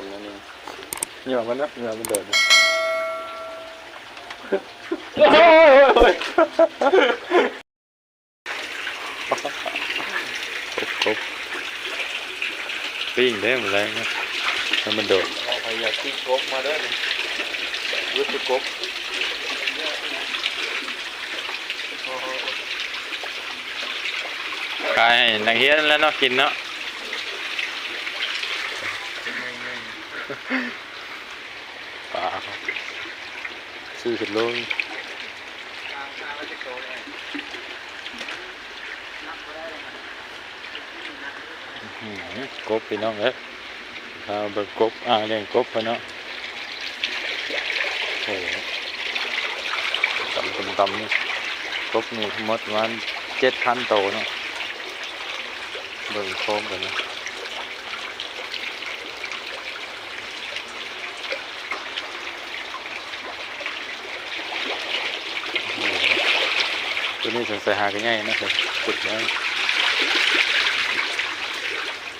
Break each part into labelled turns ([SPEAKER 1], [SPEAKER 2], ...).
[SPEAKER 1] กันนั่นเองเหงื่อมันนะเหงื่อมันเดินนะโอ้ยโอ้ยกบปิ้งไป่า
[SPEAKER 2] ย
[SPEAKER 1] ให้นักเรียนแล้วเนาซื้อขึ้นลงกบพี่น้องเอ้ยข้าวเบิกกบอ่าเลี้ยงกบพะเนาะโอ้โหตำตำตำนี่กบนี่ทั้งหมดประมาณเจ็ดพันโตเนาะเบิ่งโค้งกันนะ ตัวนี้สงสัยหากันง่ายนะครับสุดแล้ว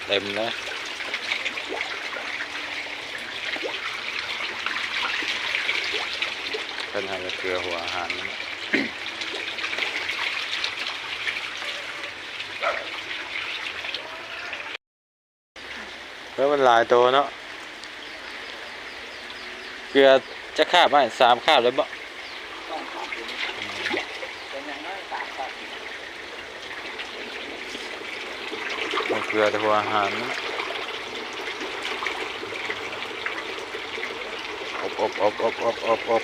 [SPEAKER 1] เต็มแล้วป็นหาเกลือหัวอาหารแล้วมันหลายตัวเนาะเกลือจะคาบไหมสามคาบเลยบ่ มัน เกลือหัวอาหารอบอบอบอบอบอบอบ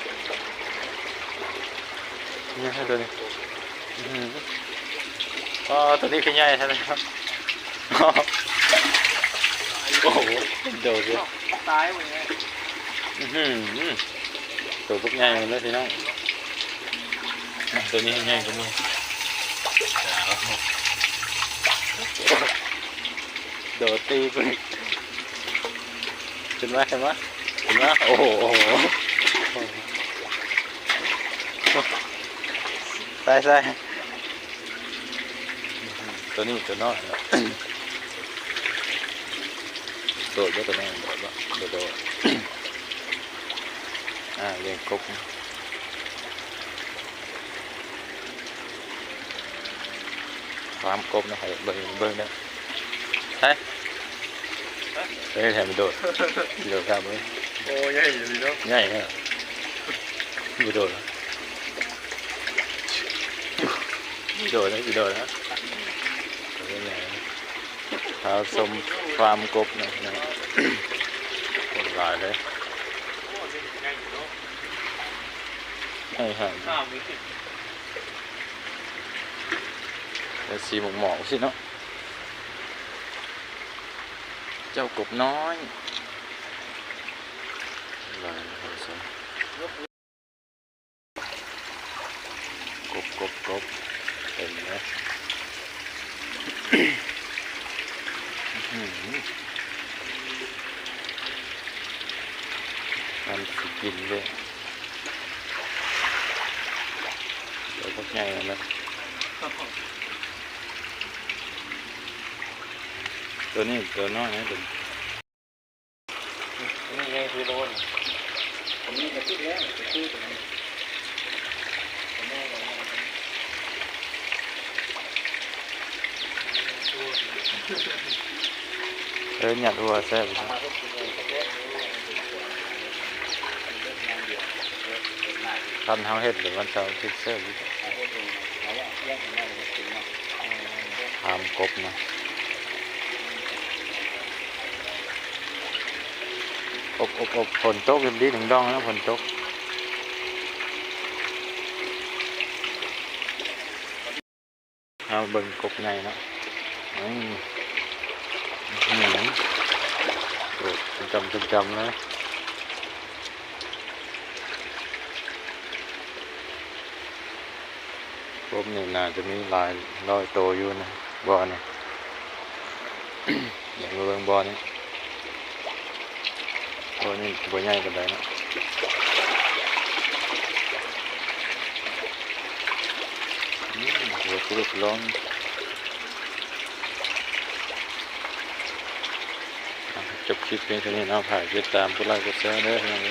[SPEAKER 1] นี่ให้ตัวนี้อื้อหืออ๋อตัวนี้คือใหญ่ใช่ไหมครับโอ้โหโดดเลย
[SPEAKER 2] ตายหมดเลย
[SPEAKER 1] ตัวพวกใหญ่หมดเลยพี่น้องตัวนี้ใหญ่กว่ามือ โดดตีไปเห็นไหมเห็นไหมเห็นไหมโอ้โหใส่ใส่ตัวนี้ตัวน้อยโดดก็ตัวนี้โดดโดดโดดอ่าเลี้ยงกบความกบนะครับเบิ่งเบิ่งเด้อใช่เฮ้ยแถมมันโดดโดดครับเว้ย
[SPEAKER 2] โอ้ยใหญ่อยู่ดีเนาะ
[SPEAKER 1] ง่ายแค่ไม่โดดนะไม่โดดนะไม่โดดนะเป็นไงเท้าสมฟาร์มกบนะนะคนหลายเลยให้หา
[SPEAKER 2] ข้ามมีสิ
[SPEAKER 1] เป็นสีหมอกหมอกๆสิเนาะ เจ้ากบน้อยลายนะครับสมกบกบกบเต็มเลยอื้อหือมันสิกินเลยเดี๋ยวพวกใหญ่นะ ตัวนี้ตัวน้อยนะตัว
[SPEAKER 2] นี่ไงคือโดน
[SPEAKER 3] ผมนี่จะคิดแล้วจะคิดผมนี่
[SPEAKER 1] เออหยัดหัวแซ่บ
[SPEAKER 3] มาก็คือเลยประเทศนี้เป็นเรื่องงานเดียวเรื่องงาน
[SPEAKER 1] ทันเฮาเฮ็ดหรือวันเสาร์ที่แซ่บ
[SPEAKER 3] เอาเรื่องเอาว่าเรื่องของเราเป็นสิ่งเนาะ
[SPEAKER 1] ทามกบนะ อบอบอบฝนตกดีถึงดองนะฝนตกเอาเบิ่งกบไงเนาะอืมอื้อหือโอ้จำจำจำเลยกบนี่น่าจะมีลายร้อยโตอยู่นะบอนี่อย่างเบิ่งบอนี่ บ่อนี่บ่ใหญ่ปานใดเนะหัวกรุบล้อนจบคลิปเพียงเท่านี้นะผ่านติดตามกดไลค์กดแชร์ด้อพี่น้อง